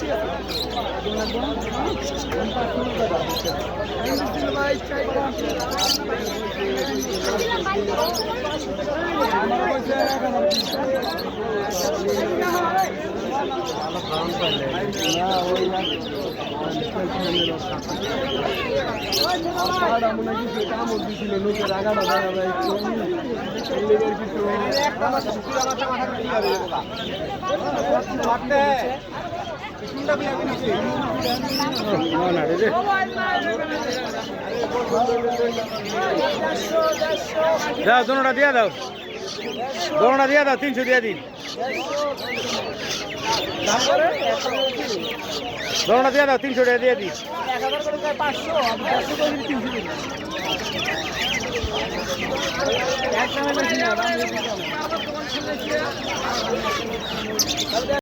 Call দাও, দোনোটা দিয়ে দাও। দোনোটা দিয়ে দাও, তিনশো দিয়ে দিন। দোনোটা দিয়ে দাও, তিনশো টাকা দিয়ে দিন।